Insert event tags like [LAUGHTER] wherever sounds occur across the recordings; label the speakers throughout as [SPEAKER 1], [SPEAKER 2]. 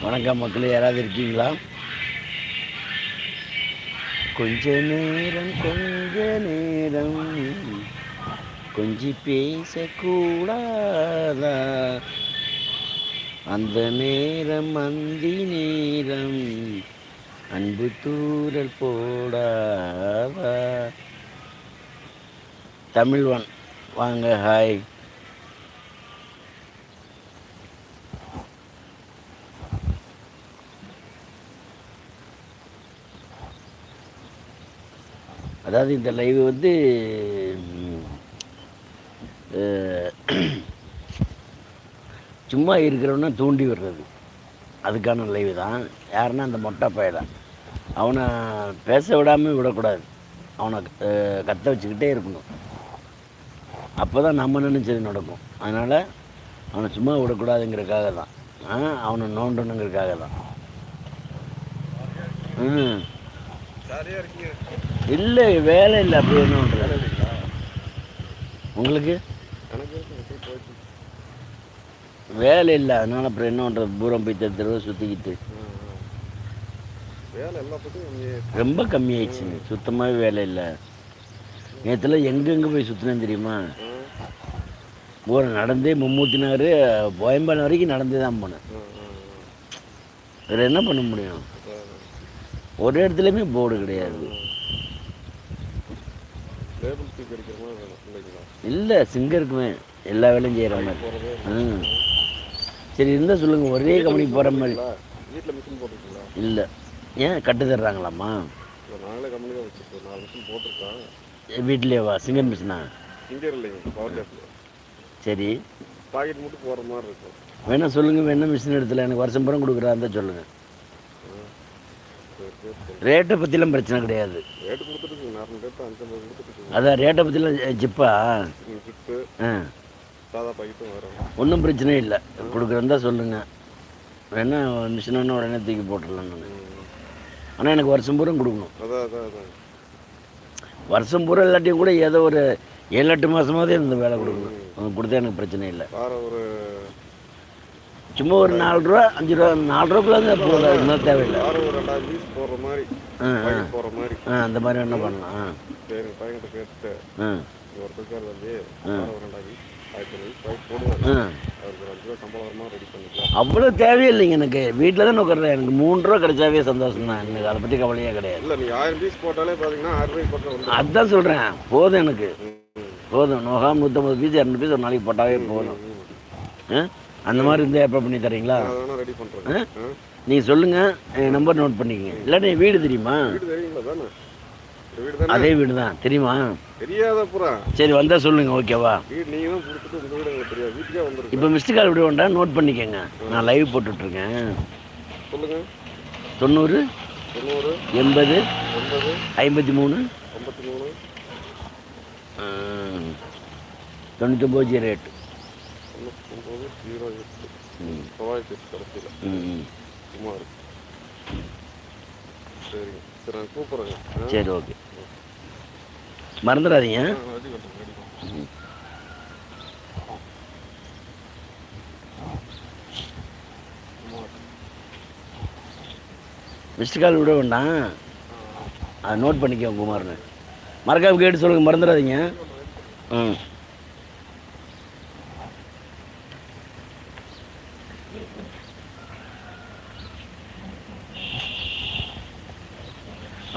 [SPEAKER 1] வணக்கம் மக்களே யாராவது இருக்கீங்களா? கொஞ்ச நேரம் கொஞ்ச நேரம். கொஞ்சி பேசக்கூடாதா? அந்த நேரம் அந்தி நேரம். அன்பு தூரல் போடாதா? தமிழ்வன் வாங்க ஹாய். அதாவது இந்த லைவ் வந்து சும்மா இருக்கிறவன தூண்டி விடுறது. அதுக்கான லைவ் தான். யாருன்னா அந்த மொட்டை பையன் அவனை பேச விடாமல் விடக்கூடாது. அவனை கத்த வச்சுக்கிட்டே இருக்கணும். அப்போ தான் நம்ம நினச்சது நடக்கும். அதனால் அவனை சும்மா விடக்கூடாதுங்கிறதுக்காக தான். ஆ, அவனை நோண்டணுங்கிறதுக்காக தான். ம்
[SPEAKER 2] சரியாக இருக்கீங்க.
[SPEAKER 1] இல்லை வேலை இல்லை அப்படி என்ன பண்ணுறது உங்களுக்கு? வேலை இல்லை அதனால அப்புறம் என்ன பண்ணுறது தூரம் போய் தெரு தெருவை சுற்றிக்கிட்டு
[SPEAKER 2] வேலை
[SPEAKER 1] ரொம்ப கம்மியாயிடுச்சுங்க சுத்தமாகவே வேலை இல்லை. நேற்றுல எங்கெங்கே போய் சுற்றினேன் தெரியுமா? பூரா நடந்தே மும்மூத்தி நகர் கோயம்பாடு வரைக்கும் நடந்தே தான் போனேன். வேறு என்ன பண்ண முடியும்? ஒரு இடத்துலையுமே போர்டு கிடையாது. இல்லை சிங்கருக்குமே எல்லா வேலையும் செய்கிற மாதிரி. ம். சரி இருந்தால் சொல்லுங்கள் ஒரே கம்பெனிக்கு போகிற மாதிரி.
[SPEAKER 2] வீட்டில் மிஷின் போட்டிருக்கீங்களா
[SPEAKER 1] இல்லை. ஏன் கட்டு தர்றாங்களாம்மா?
[SPEAKER 2] நாங்களே கம்பெனி தான் வச்சுருக்கோம். நாலு மிஷின் போட்டிருக்கோம்
[SPEAKER 1] வீட்லேயே வா சிங்கர் மிஷினா
[SPEAKER 2] இங்கே இல்லைங்க பவர்
[SPEAKER 1] சரி.
[SPEAKER 2] பாக்கெட் மட்டும் போகிற மாதிரி இருக்கும்.
[SPEAKER 1] வேணா சொல்லுங்கள் வேணா மிஷின் எடுத்துல எனக்கு வருஷம் பூரா கொடுக்குறா இருந்தால் சொல்லுங்கள் ரேட்டை பற்றிலாம் பிரச்சனை கிடையாது.
[SPEAKER 2] ரேட்டு கொடுத்துட்டுருக்குங்க ரேட்டு
[SPEAKER 1] அதான் பற்றிலாம் ஜிப்பா?
[SPEAKER 2] சாதா பாக்கெட்டும் வரும்.
[SPEAKER 1] ஒன்றும் பிரச்சனை இல்லை. கொடுக்குறதா சொல்லுங்கள் வேணா மிஷின் உடனே தூக்கி போட்டுடலாம் நான். ஆனால் எனக்கு வருஷம் பூரா கொடுக்கணும். வருஷம் பூரா இல்லாட்டியும் கூட ஏதோ ஒரு ஏழு எட்டு மாதமாவது இந்த வேலை கொடுக்கணும். அவங்க கொடுத்தா எனக்கு பிரச்சனை இல்லை.
[SPEAKER 2] ஒரு
[SPEAKER 1] சும்மா ஒரு நாலு ரூபா அஞ்சு ரூபா நாலு ரூபாக்குள்ள போதும் இன்னும் தேவையில்லை
[SPEAKER 2] ஒரு ரெண்டாயிரம் பீஸ் போடுற மாதிரி போடுற மாதிரி
[SPEAKER 1] ஆ அந்த மாதிரி என்ன பண்ணலாம். ஆ.
[SPEAKER 2] சரி பையன்கிட்ட கேட்டுட்டு
[SPEAKER 1] ஆ.
[SPEAKER 2] ஒரு. வாரம் ஒரு ரெண்டாயிரம்
[SPEAKER 1] அவ்வளோ தேவையில்லைங்க எனக்கு. வீட்டில் தான் உட்கார்றேன் எனக்கு மூணு ரூபா கிடைச்சாவே சந்தோஷம் தான். எனக்கு அதை பற்றி கவலையே கிடையாது.
[SPEAKER 2] இல்லை நீங்கள் ஆயிரம் பீஸ் போட்டாலே பார்த்தீங்கன்னா ஆயிரம் ரூபாய்க்கு போட்டால் வந்து
[SPEAKER 1] அதுதான் சொல்கிறேன் போதும். எனக்கு போதும் நூகாம் நூற்றம்பது பீஸ் இரநூறு பீஸ் ஒரு நாளைக்கு போட்டாவே போதும். ஆ? அந்த மாதிரி இருந்தால் எப்போ பண்ணி தரீங்களா?
[SPEAKER 2] ரெடி பண்ணுறேன்
[SPEAKER 1] நீங்கள் சொல்லுங்கள் என் நம்பர் நோட் பண்ணிக்கங்க. இல்லாட்டி என் வீடு தெரியுமா? அதே வீடு தான். தெரியுமா? சரி வந்தால் சொல்லுங்கள் ஓகேவா இப்போ மிஸ்டு கால் விட வேண்டாம் நோட் பண்ணிக்கங்க. நான் லைவ் போட்டுட்ருக்கேன்.
[SPEAKER 2] சொல்லுங்கள்
[SPEAKER 1] தொண்ணூறு எண்பது
[SPEAKER 2] ஒன்பது
[SPEAKER 1] ஐம்பத்தி மூணு
[SPEAKER 2] ஐம்பத்தி மூணு.
[SPEAKER 1] தொண்ணூத்தொம்பது ஜீரோ எட்டு.
[SPEAKER 2] தொண்ணூத்தொம்பது ஜீரோ எட்டு தொள்ளாயிரத்தி எட்டு கடைசியில் இருக்கு சரிங்க சரி நான் கூப்பிட்றேங்க?
[SPEAKER 1] சரி ஓகே மறந்துடாதீங்க. மிஸ்டு கால் விட வேண்டாம் அதை நோட் பண்ணிக்கோ குமார்னு மறக்காம கேட்டு சொல்லுங்கள் மறந்துடாதீங்க ம்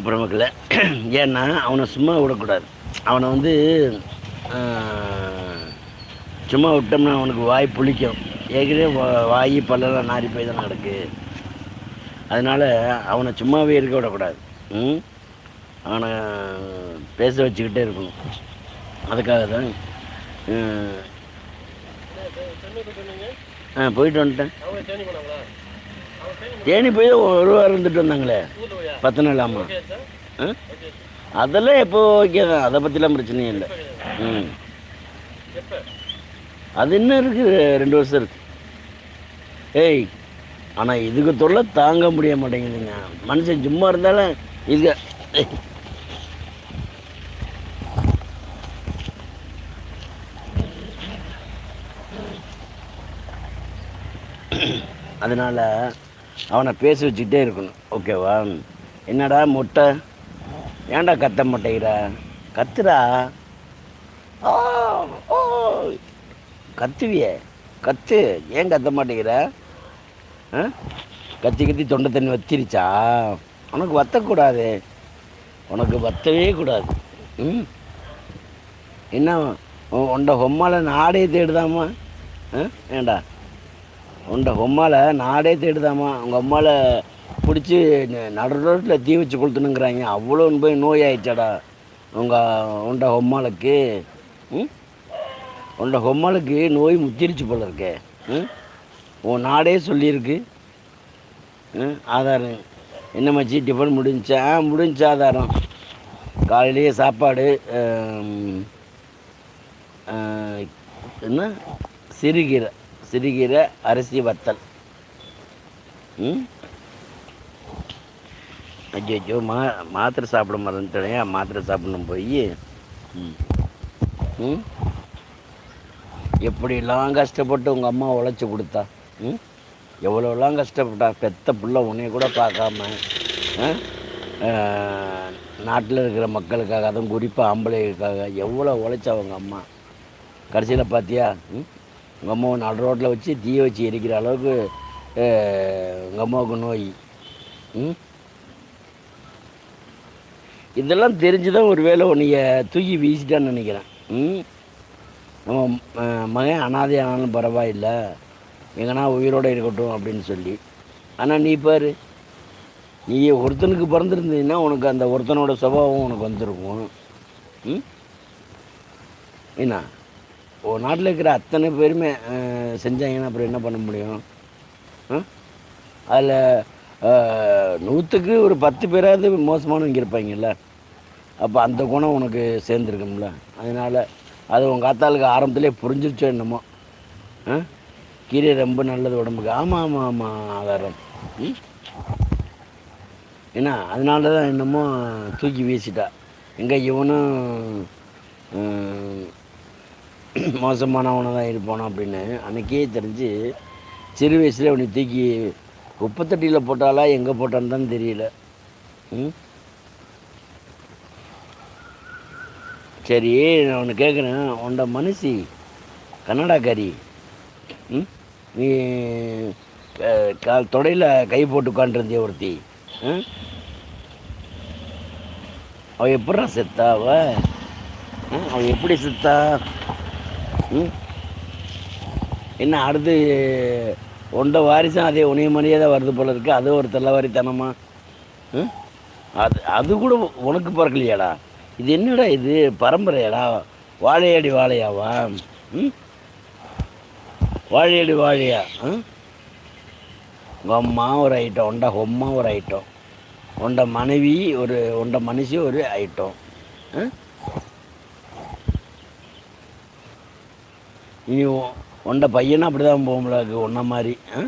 [SPEAKER 1] அப்புறம் மக்கள ஏன்னா அவனை சும்மா விடக்கூடாது. அவனை வந்து சும்மா விட்டோம்னா அவனுக்கு வாய் புளிக்கும். ஏற்கனவே வாய் பல்லெல்லாம் நாரி போய் தான் கிடக்கு. அதனால் அவனை சும்மாவே இருக்க விடக்கூடாது. அவனை பேச வச்சுக்கிட்டே இருக்கணும். அதுக்காக தான் ஆ போயிட்டு வந்துட்டேன். தேனி போய் ஒரு வாரம் இருந்துட்டு வந்தாங்களே. பத்து நாள் ஆமாம் அதெல்லாம் எப்போ ஓகே தான். அதை பற்றிலாம் பிரச்சனையும் இல்லை. ம். அது என்ன இருக்குது ரெண்டு வருஷம் இருக்கு. ஏய் ஆனால் இதுக்கு தொல்லை தாங்க முடிய மாட்டேங்குதுங்க. மனுஷன் சும்மா இருந்தாலும் இதுக்கு அதனால் அவனை பேச வச்சுக்கிட்டே இருக்கணும். ஓகேவா? என்னடா முட்டை? ஏன்டா கத்த மாட்டேங்கிறா? கத்துறா ஓ கத்துவியே. கத்து. ஏன் கத்த மாட்டேங்கிற? ஆ? கத்தி கத்தி தொண்டை தண்ணி வத்திருச்சா? உனக்கு வத்தக்கூடாது. உனக்கு வத்தவே கூடாது. ம்? என்ன உன் உண்ட பொம்மால நாடே தேடுதாம்மா? ஆ? ஏண்டா உண்ட பொம்மால நாடே தேடுதாம்மா உங்கள் அம்மாவில் பிடிச்சி நடு ரோட்டில் தீ வச்சு கொளுத்துனுங்கிறாங்க அவ்வளோ போய் நோய் ஆயிடுச்சாடா. உங்கள் உண்ட ஹொம்மாளுக்கு ம்? உண்ட ஹொம்மாளுக்கு நோய் முத்திருச்சு போல இருக்கே. ம்? உன் நாடே சொல்லியிருக்கு. ம்? ஆதாரம். என்ன மச்சி டிஃபன் முடிஞ்சா? ஆ முடிஞ்ச ஆதாரம். காலையிலேயே சாப்பாடு என்ன? சிறுகீரை. சிறுகிற அரிசி வத்தல் ம்? ஐயோ மா மாத்திரை சாப்பிட மறந்துட்டேன் மாத்திரை சாப்பிடணும் போய். ம்? ம் எப்படிலாம் கஷ்டப்பட்டு உங்கள் அம்மா உழைச்சி கொடுத்தா? ம்? எவ்வளோலாம் கஷ்டப்பட்டா? பெத்த புள்ள உன்னைய கூட பார்க்காம நாட்டில் இருக்கிற மக்களுக்காக அதுவும் குறிப்பாக ஆம்பளைகளுக்காக எவ்வளோ உழைச்சா அவங்க அம்மா? கடைசியில் பார்த்தியா ம்? எங்கள் அம்மாவை நடு ரோட்டில் வச்சு தீய வச்சு எரிக்கிற அளவுக்கு எங்கள் அம்மாவுக்கு நோய். ம்? இதெல்லாம் தெரிஞ்சு தான் ஒரு வேளை உன்னைய தூக்கி வீசிட்டான்னு நினைக்கிறேன். ம்? நம்ம மகன் அனாதை ஆனாலும் பரவாயில்லை. எங்கன்னா உயிரோடு இருக்கட்டும் அப்படின்னு சொல்லி. ஆனால் நீ பாரு. நீ ஒருத்தனுக்கு பிறந்திருந்தீங்கன்னா உனக்கு அந்த ஒருத்தனோட சுபாவம் உனக்கு வந்திருக்கும். ம்? என்ன? ஒரு நாட்டில் இருக்கிற அத்தனை பேருமே செஞ்சாங்கன்னா அப்புறம் என்ன பண்ண முடியும்? அதில் நூற்றுக்கு ஒரு பத்து பேராவது மோசமானவங்க இருப்பாங்கல்ல அப்போ அந்த குணம் உனக்கு சேர்ந்துருக்கும்ல? அதனால் அது உங்கள் ஆத்தாளுக்கு ஆரம்பத்துலேயே புரிஞ்சிருச்சோ என்னமோ? கீரை ரொம்ப நல்லது உடம்புக்கு. ஆமாம் ஆமாம் ஆமாம் ஆதாரம். ம்? என்ன அதனால தான் என்னமோ தூக்கி வீசிட்டா. எங்கே இவனும் [CLEARS THROAT] மோசமானவனாக தான் இருப்பானோ அப்படின்னு அன்றைக்கே தெரிஞ்சு சிறு வயசுல அவனை தூக்கி குப்பத்தட்டியில் போட்டாலா எங்கே போட்டான்னு தான் தெரியல. ம்? சரி நான் ஒன்று கேட்குறேன் உன்ட மனுஷி கன்னடாக்காரி. ம்? நீ க- கால் தொடையில் கை போட்டு உட்காண்டிருந்திய ஒருத்தி. அவள் எப்படா செத்தா அவ? அவள் எப்படி செத்தா? என்ன அடுத்து உண்ட வாரிசும் அதே உனிய மாதிரியே தான் வருது போல இருக்கு. அது ஒரு தெல்லவாரித்தனமா ம்? அது அது கூட உனக்கு பிறக்கலையாடா? இது என்னடா இது? பரம்பரையாடா? வாழையடி வாழையாவா? ம்? வாழையடி வாழையா? ம்? உங்கள் அம்மா ஒரு ஐட்டம் உண்ட அம்மா ஒரு ஐட்டம் உண்ட மனைவி ஒரு உண்ட மனுஷி ஒரு ஐட்டம் நீ உ- உண்ட பையனும் அப்படி தான் போகும்லாக்கு உன்ன மாதிரி. ஆ?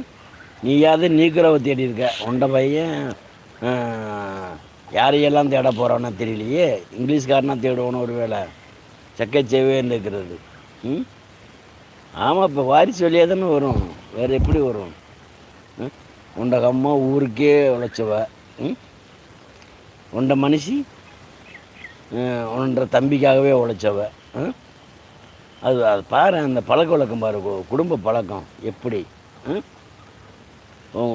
[SPEAKER 1] நீயாவது நீக்கிறவ தேடி இருக்க. உண்ட பையன் யாரையெல்லாம் தேட போகிறான்னா தெரியலையே. இங்கிலீஷ்காரனா தேடுவோன்னு ஒரு வேலை சக்கச்சேவே இருக்கிறது. ம்? ஆமாம் இப்போ வாரிசு வழியாக தானே வரும். வேறு எப்படி வரும்? ம்? உண்ட ஊருக்கே உழைச்சவ. ம்? உண்ட மனுஷி உன்ற தம்பிக்காகவே உழைச்சவ. ம்? அது அது பாரு அந்த பழக்க வழக்கம் பாரு குடும்ப பழக்கம். எப்படி? ம்?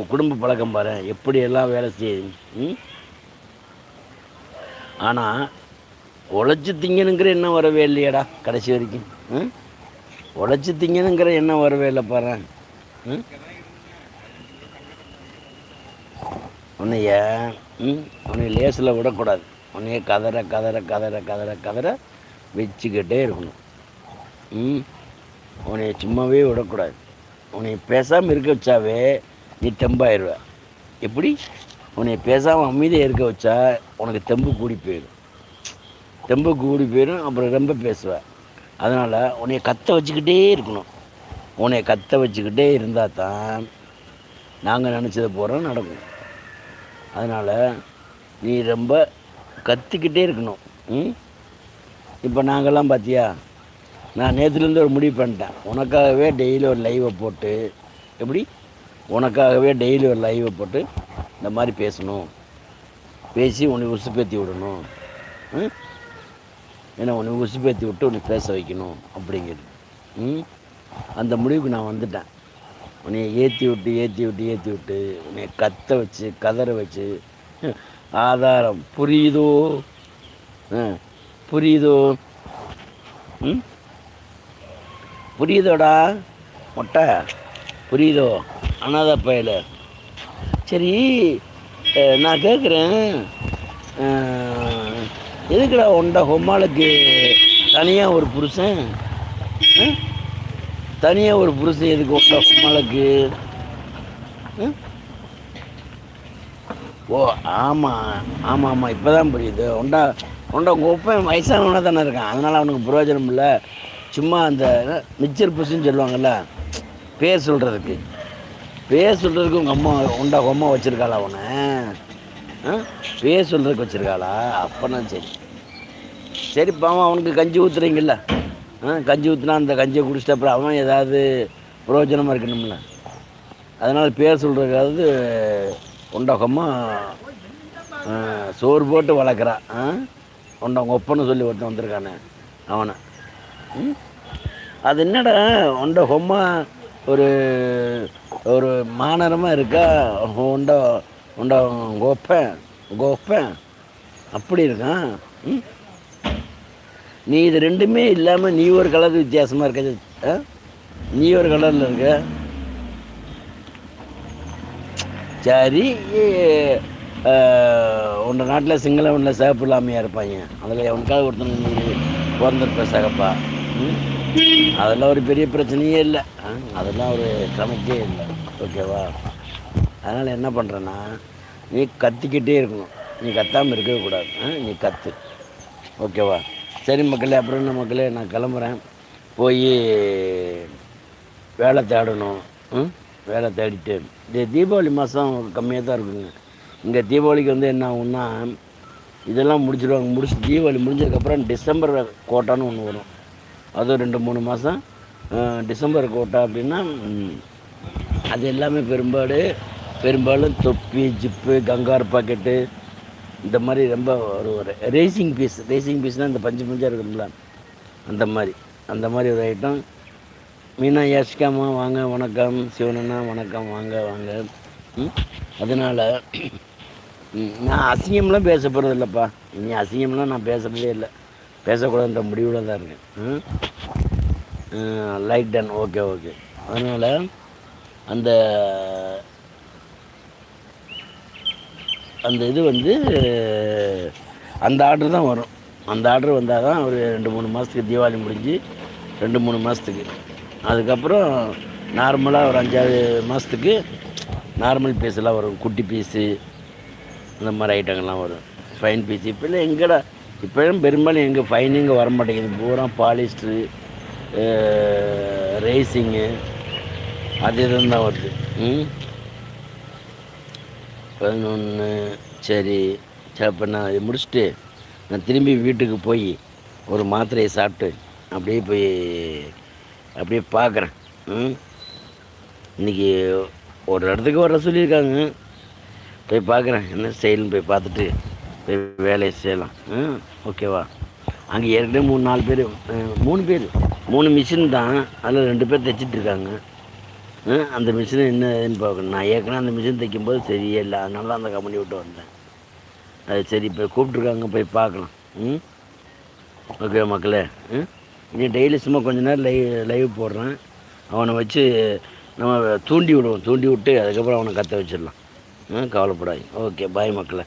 [SPEAKER 1] குடும்ப பழக்கம் பாரு எப்படி எல்லாம் வேலை செய்யுது ம்? ஆனால் உழைச்சி திங்கணுங்கிற எண்ணம் வரவே இல்லையடா கடைசி வரைக்கும் ம்? உழைச்சி திங்கணுங்கிற எண்ணம் வரவே இல்லை பாரு ம்? உன்னைய உன்னை லேசில் விடக்கூடாது. உன்னைய கதற கதற கதற கதற கதற வச்சுக்கிட்டே இருக்கணும். ம். உன்னை சும்மாவே விடக்கூடாது. உன்னை பேசாமல் இருக்க வச்சாவே நீ தெம்பாயிருவ. எப்படி? உன்னை பேசாமல் அமைதியாக இருக்க வச்சா உனக்கு தெம்பு கூடி போயிடும். தெம்பு கூடி போயிடும் அப்புறம் ரொம்ப பேசுவ. அதனால் உன்னை கத்த வச்சுக்கிட்டே இருக்கணும். உன்னை கத்த வச்சுக்கிட்டே இருந்தால் தான் நாங்கள் நினச்சது போகிறோம் நடக்கும். அதனால் நீ ரொம்ப கத்திக்கிட்டே இருக்கணும். ம். இப்போ நாங்கள்லாம் பார்த்தியா நான் நேற்றுலேருந்து ஒரு முடிவு பண்ணிட்டேன். உனக்காகவே டெய்லி ஒரு லைவை போட்டு எப்படி? உனக்காகவே டெய்லி ஒரு லைவை போட்டு இந்த மாதிரி பேசணும். பேசி உன்னை உசுப்பேத்தி விடணும். ம்? ஏன்னா உன்னை உசுப்பேத்தி விட்டு உன்னை பேச வைக்கணும் அப்படிங்கிறது. ம்? அந்த முடிவுக்கு நான் வந்துட்டேன். உன்னை ஏற்றி விட்டு ஏற்றி விட்டு ஏற்றி விட்டு உன்னை கத்த வச்சு கதற வச்சு ஆதாரம் புரியுதோ? புரியுதோ? ம்? புரியுதோடா? மொட்டை. புரியுதோ? அனாத பயல. சரி நான் கேட்குறேன் எதுக்குடா உண்ட ஹொம்மாளுக்கு தனியாக ஒரு புருஷன்? தனியாக ஒரு புருஷன் எதுக்கு உண்ட ஹொம்மாளுக்கு? ம்? ஓ ஆமாம் ஆமாம் ஆமாம் இப்போ தான் புரியுது. உண்டா உண்டா உங்கள் ஒப்பன் வயசானவனாக தானே இருக்கான். அதனால் அவனுக்கு பிரயோஜனம் இல்லை சும்மா அந்த மிச்சர் புஷுன்னு சொல்லுவாங்கல்ல பேர் சொல்கிறதுக்கு பேர் சொல்கிறதுக்கு உங்கள் அம்மா உண்டா அம்மா வச்சுருக்காளா அவனை ஆ? பேர் சொல்கிறதுக்கு வச்சுருக்காளா? அப்போனா சரி. சரி பாவம் அவனுக்கு கஞ்சி ஊற்றுறீங்கல்ல ஆ கஞ்சி ஊற்றுனா அந்த கஞ்சியை குடிச்சிட்டு அப்புறம் அவன் ஏதாவது பிரயோஜனமாக இருக்கணும்ல. அதனால் பேர் சொல்கிறதுக்காவது உண்டகமாக சோறு போட்டு வளர்க்குறான் ஆ? உண்டவங்க ஒப்பன்னு சொல்லி ஒருத்தன் வந்திருக்கானே அவனை. அது என்னடா உண்ட ஹொம்மா ஒரு ஒரு மானரமாக இருக்கா? உண்ட உண்ட கோப்பேன் கோப்பேன். அப்படி இருக்கான் ம்? நீ இது ரெண்டுமே இல்லாமல் நீ ஒரு கலர் வித்தியாசமாக இருக்க ஆ? நீ ஒரு கலரில் இருக்க. சரி உன் நாட்டில் சிங்களவனில் சிவப்பு இல்லாமையாக இருப்பாங்க. அதில் உனக்காக ஒருத்தன் நீ பிறந்திருப்ப சகப்பா. அதெல்லாம் ஒரு பெரிய பிரச்சனையே இல்லை. ஆ? அதெல்லாம் ஒரு கணக்கே இல்லை. ஓகேவா? அதனால் என்ன பண்ணுறேன்னா நீ கத்திக்கிட்டே இருக்கணும். நீ கத்தாமல் இருக்கவே கூடாது. ஆ? நீ கத்து. ஓகேவா? சரி மக்களே அப்புறம் என்ன மக்களே நான் கிளம்புறேன். போய் வேலை தேடணும். ம்? வேலை தேடிட்டு. இது தீபாவளி மாதம் கம்மியாக தான் இருக்குங்க. இங்கே தீபாவளிக்கு வந்து என்ன ஆகும்னா இதெல்லாம் முடிச்சிடுவாங்க முடிச்சு தீபாவளி முடிஞ்சதுக்கப்புறம் டிசம்பர் கோட்டான்னு ஒன்று வரும். அதுவும் ரெண்டு மூணு மாதம் டிசம்பர் கோட்டா அப்படின்னா அது எல்லாமே பெரும்பாடு பெரும்பாலும் தொப்பி ஜிப்பு கங்கார் பாக்கெட்டு இந்த மாதிரி ரொம்ப ஒரு ஒரு ரேசிங் பீஸ் ரேசிங் பீஸ்னால் இந்த பஞ்சு பஞ்சாக இருக்கும்ல அந்த மாதிரி அந்த மாதிரி ஒரு ஐட்டம் மீனா யாசிக்காமா வாங்க வணக்கம். சிவனண்ணா வணக்கம் வாங்க வாங்க. அதனால் நான் அசிங்கம்லாம் பேச போகிறதில்லப்பா இனி அசிங்கம்லாம் நான் பேசுகிறதே இல்லை. பேசக்கூடாதுன்ற முடிவில் தான் இருக்கேன் லைக் டன் ஓகே ஓகே அதனால் அந்த அந்த இது வந்து அந்த ஆர்டர் தான் வரும். அந்த ஆர்டர் வந்தால் தான் ஒரு ரெண்டு மூணு மாதத்துக்கு தீபாவளி முடிஞ்சு ரெண்டு மூணு மாதத்துக்கு அதுக்கப்புறம் நார்மலாக ஒரு அஞ்சாறு மாதத்துக்கு நார்மல் பீஸெல்லாம் வரும். குட்டி பீஸு இந்த மாதிரி ஐட்டங்கள்லாம் வரும். ஃபைன் பீஸ் இப்போல்லாம் எங்கடா இப்போலாம் பெரும்பாலும் எங்கே ஃபைனிங்க வர மாட்டேங்குது பூரா பாலிஸ்டரு ரேசிங்கு அது இதுன்னு தான் வருது. ம்? பதினொன்று சரி. சரி அப்போ நான் இதை முடிச்சுட்டு நான் திரும்பி வீட்டுக்கு போய் ஒரு மாத்திரையை சாப்பிட்டு அப்படியே போய் அப்படியே பார்க்குறேன். ம்? இன்றைக்கி ஒரு இடத்துக்கு வர சொல்லியிருக்காங்க. போய் பார்க்குறேன். என்ன செயல்னு போய் பார்த்துட்டு போய் வேலையை செய்யலாம். ம் ஓகேவா அங்கே ஏற்கனவே மூணு நாலு பேர் மூணு பேர். மூணு மிஷின் தான். அதில் ரெண்டு பேர் தைச்சிட்டு இருக்காங்க. அந்த மிஷினை என்னன்னு பார்க்கணும். நான் ஏற்கனவே அந்த மிஷின் தைக்கும்போது சரியே இல்லை. அதனால தான் அந்த கம்பெனி விட்டு வந்தேன். அது சரி இப்போ கூப்பிட்ருக்காங்க போய் பார்க்கலாம். ம் ஓகே மக்களே. ம் நீ டெய்லி சும்மா கொஞ்ச நேரம் லைவ் லைவ் போடுறேன். அவனை வச்சு நம்ம தூண்டி விடுவோம். தூண்டி விட்டு அதுக்கப்புறம் அவனை கற்ற வச்சிடலாம். ம் கவலைப்படாது ஓகே பாய் மக்களை.